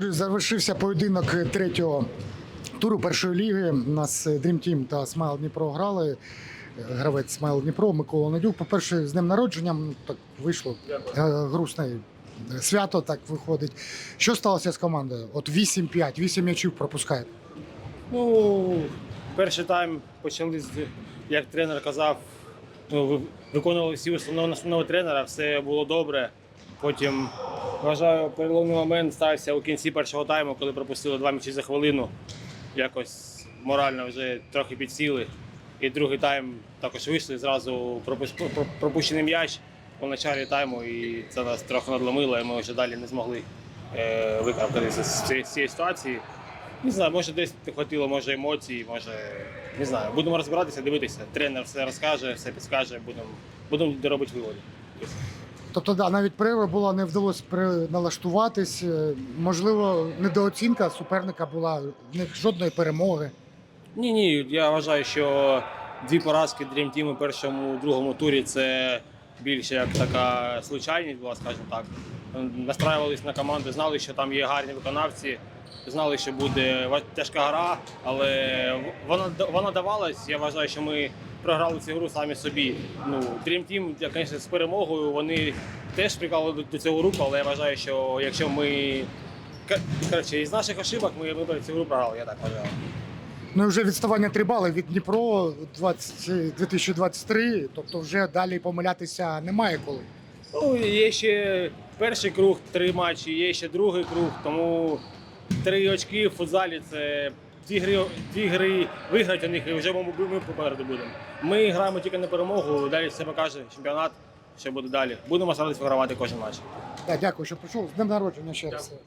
друзі, завершився поєдинок третього туру першої ліги. У нас е, Dream Team та Смайл Дніпро грали. Е, Гравець Смайл Дніпро Микола Надюк. По-перше, з днем народження ну, так вийшло е, грустне свято, так виходить. Що сталося з командою? От 8-5, 8 м'ячів пропускає. Ну, перший тайм почали як тренер казав, ну, виконували всі установи тренера, все було добре. Потім, вважаю, переломний момент стався у кінці першого тайму, коли пропустили два м'ячі за хвилину. Якось морально вже трохи підсіли. І другий тайм також вийшли, зразу пропущений м'яч у началі тайму, і це нас трохи надломило, і ми вже далі не змогли е, викарабкатися з цієї- ситуації. Не знаю, може десь не може емоцій, може не знаю. Будемо розбиратися, дивитися. Тренер все розкаже, все підскаже, будемо будемо робити виводи. Тобто, да, навіть перерва була, не вдалося налаштуватись. Е, Можливо, недооцінка суперника була, в них жодної перемоги. Ні, ні, я вважаю, що дві поразки Dream Team у першому другому турі це більше як така случайність була, скажімо так. Настраювалися на команду, знали, що там є гарні виконавці, знали, що буде тяжка гра, але вона, вона давалась. Я вважаю, що ми програли цю гру самі собі. Ну, Dream Team, я, звісно, з перемогою вони теж прикали до, цього групу, але я вважаю, що якщо ми. Коротше, із наших ошибок ми вибрали цю гру програли, я так вважаю. Ну і вже відставання 3 бали від Дніпро 20, 2023, тобто вже далі помилятися немає коли. Ну, є ще перший круг, три матчі, є ще другий круг, тому три очки в футзалі це дві гри, дві гри виграти у них і вже ми, ми попереду будемо. Ми граємо тільки на перемогу, далі все покаже чемпіонат, що буде далі. Будемо старатися вигравати кожен матч. Так, дякую, що прийшов. З днем народження ще раз. Дякую.